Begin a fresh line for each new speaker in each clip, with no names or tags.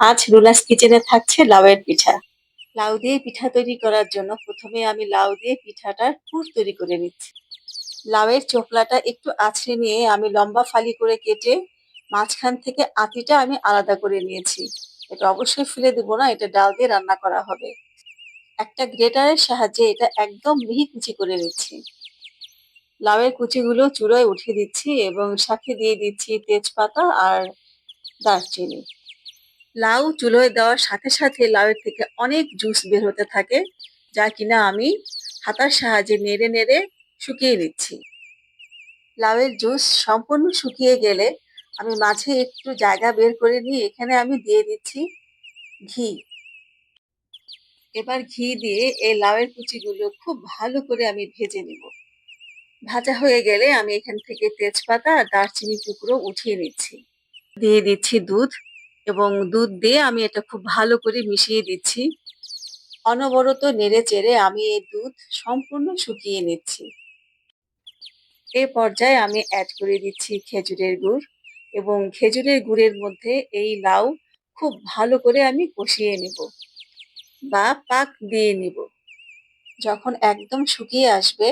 আজ রুলাস কিচেনে থাকছে লাউয়ের পিঠা। লাউ দিয়ে পিঠা তৈরি করার জন্য প্রথমে আমি লাউ দিয়ে পিঠাটার পুর তৈরি করে নিচ্ছি। লাউয়ের চোখলাটা একটু আছড়ে নিয়ে আমি লম্বা ফালি করে কেটে মাঝখান থেকে আটিটা আমি আলাদা করে নিয়েছি। এটা অবশ্যই ফেলে দেবো না, এটা ডাল দিয়ে রান্না করা হবে। একটা গ্রেটারের সাহায্যে এটা একদম মিহি কুচি করে নিচ্ছি। লাউয়ের কুচিগুলো চুলোয় উঠিয়ে দিচ্ছি এবং সাথে দিয়ে দিচ্ছি তেজপাতা আর দারচিনি। লাউ চুলোয় দেওয়ার সাথে সাথে লাউয়ের থেকে অনেক জুস বের হতে থাকে, যা কিনা আমি হাতার সাহায্যে নেড়ে নেড়ে শুকিয়ে নিচ্ছি। লাউয়ের জুস সম্পূর্ণ শুকিয়ে গেলে আমি মাঝে একটু জায়গা বের করে নিয়ে এখানে আমি দিয়ে দিচ্ছি ঘি। এবার ঘি দিয়ে এই লাউয়ের কুচিগুলো খুব ভালো করে আমি ভেজে নিব। ভাজা হয়ে গেলে আমি এখান থেকে তেজপাতা আর দারচিনি টুকরো উঠিয়ে নিচ্ছি। দিয়ে দিচ্ছি দুধ। এবং দুধ দিয়ে আমি এটা খুব ভালো করে মিশিয়ে দিচ্ছি। অনবরত নেড়ে চেড়ে আমি এই দুধ সম্পূর্ণ শুকিয়ে নিচ্ছি। এ পর্যায়ে আমি অ্যাড করে দিচ্ছি খেজুরের গুড় এবং খেজুরের গুড়ের মধ্যে এই লাউ খুব ভালো করে আমি কষিয়ে নেব বা পাক দিয়ে নিব। যখন একদম শুকিয়ে আসবে,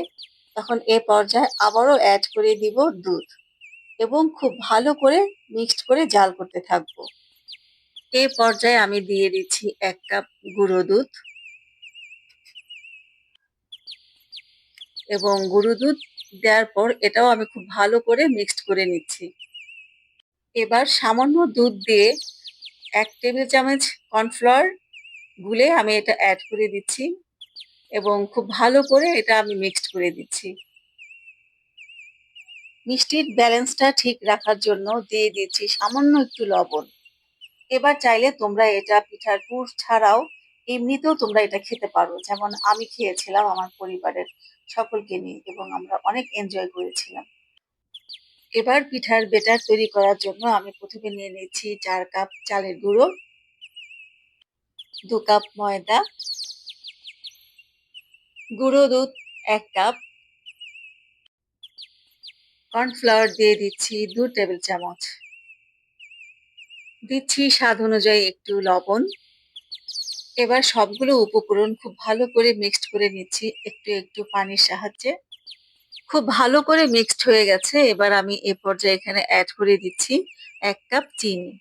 তখন এ পর্যায়ে আবারও অ্যাড করে দিব দুধ এবং খুব ভালো করে মিক্সড করে জাল করতে থাকব। এই পর্যায়ে আমি দিয়ে দিচ্ছি এক কাপ গুঁড়ো দুধ এবং গুঁড়ো দুধ দেওয়ার পর এটাও আমি খুব ভালো করে মিক্সড করে নিচ্ছি। এবার সামান্য দুধ দিয়ে এক টেবিল চামচ কর্নফ্লাওয়ার গুলে আমি এটা অ্যাড করে দিচ্ছি এবং খুব ভালো করে এটা আমি মিক্সড করে দিচ্ছি। মিষ্টির ব্যালেন্সটা ঠিক রাখার জন্য দিয়ে দিচ্ছি সামান্য একটু লবণ। এবার চাইলে তোমরা এটা পিঠার পুর ছাড়াও এমনিতেও তোমরা এটা খেতে পারো। যেমন আমি খেয়েছিলাম আমার পরিবারের সকলকে নিয়ে এবং আমরা অনেক এনজয় করেছিলাম। এবার পিঠার বেটার তৈরি করার জন্য আমি প্রথমে নিয়ে নিচ্ছি চার কাপ চালের গুঁড়ো, দু কাপ ময়দা, গুঁড়ো দুধ এক কাপ কর্নফ্লাওয়ার দিয়ে দিচ্ছি দু টেবিল চামচ। দিচ্ছি স্বাদ অনুযায়ী একটু লবণ। এবার সবগুলো উপকরণ খুব ভালো করে মিক্সড করে নিচ্ছি, একটু একটু পানির সাহায্যে। খুব ভালো করে মিক্সড হয়ে গেছে, এবার আমি এ পর্যায়ে এখানে অ্যাড করে দিচ্ছি এক কাপ চিনি।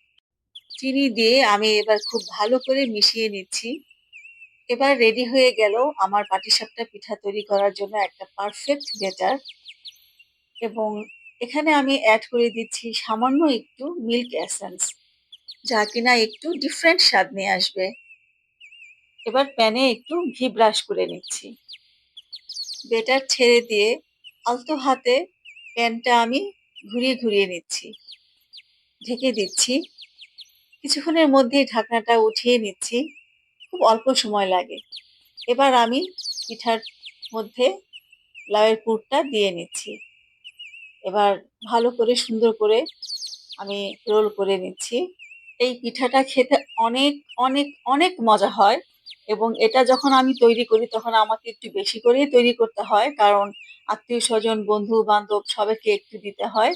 চিনি দিয়ে আমি এবার খুব ভালো করে মিশিয়ে নিচ্ছি। এবার রেডি হয়ে গেল আমার পাটিসাপটা পিঠা তৈরি করার জন্য একটা পারফেক্ট বেটার এবং এখানে আমি অ্যাড করে দিচ্ছি সামান্য একটু মিল্ক এসেন্স যা কিনা একটু ডিফারেন্ট স্বাদ নিয়ে আসবে। এবার প্যানে একটু ঘি ব্রাশ করে নিচ্ছি। বেটার ছেড়ে দিয়ে আলতো হাতে প্যানটা আমি ঘুরিয়ে ঘুরিয়ে নিচ্ছি। ঢেকে দিচ্ছি। কিছুক্ষণের মধ্যেই ঢাকনাটা উঠিয়ে নিচ্ছি। খুব অল্প সময় লাগে। এবার আমি পিঠার মধ্যে লাউয়ের পুরটা দিয়ে নিচ্ছি। এবার ভালো করে সুন্দর করে আমি রোল করে নিচ্ছি। এই পিঠাটা খেতে অনেক অনেক অনেক মজা হয় এবং এটা যখন আমি তৈরি করি তখন আমাকে একটু বেশি করেই তৈরি করতে হয় কারণ আত্মীয় স্বজন, বন্ধু বান্ধব সবাইকে একটু দিতে হয়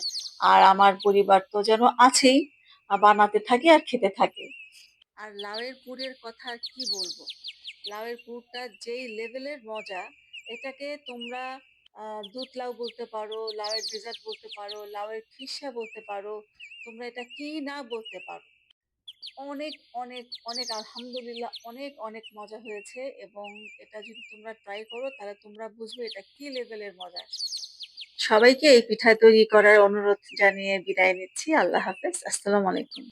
আর আমার পরিবার তো যেন আছেই বানাতে থাকে আর খেতে থাকে। আর লাউয়ের পুরের কথা কি বলব? লাউয়ের পুরটা যেই লেভেলের মজা, এটাকে তোমরা দুধ লাউ বলতে পারো, লাউয়ের ডেজার্ট বলতে পারো, লাউয়ের খিসা বলতে পারো, তোমরা এটা কি না বলতে পারো? অনেক অনেক অনেক আলহামদুলিল্লাহ অনেক অনেক মজা হয়েছে এবং এটা যদি তোমরা ট্রাই করো তাহলে তোমরা বুঝবে এটা কি লেভেলের মজা। সবাইকে এই পিঠা তৈরি করার অনুরোধ জানিয়ে বিদায় নিচ্ছি। আল্লাহ হাফেজ। আসসালামু আলাইকুম।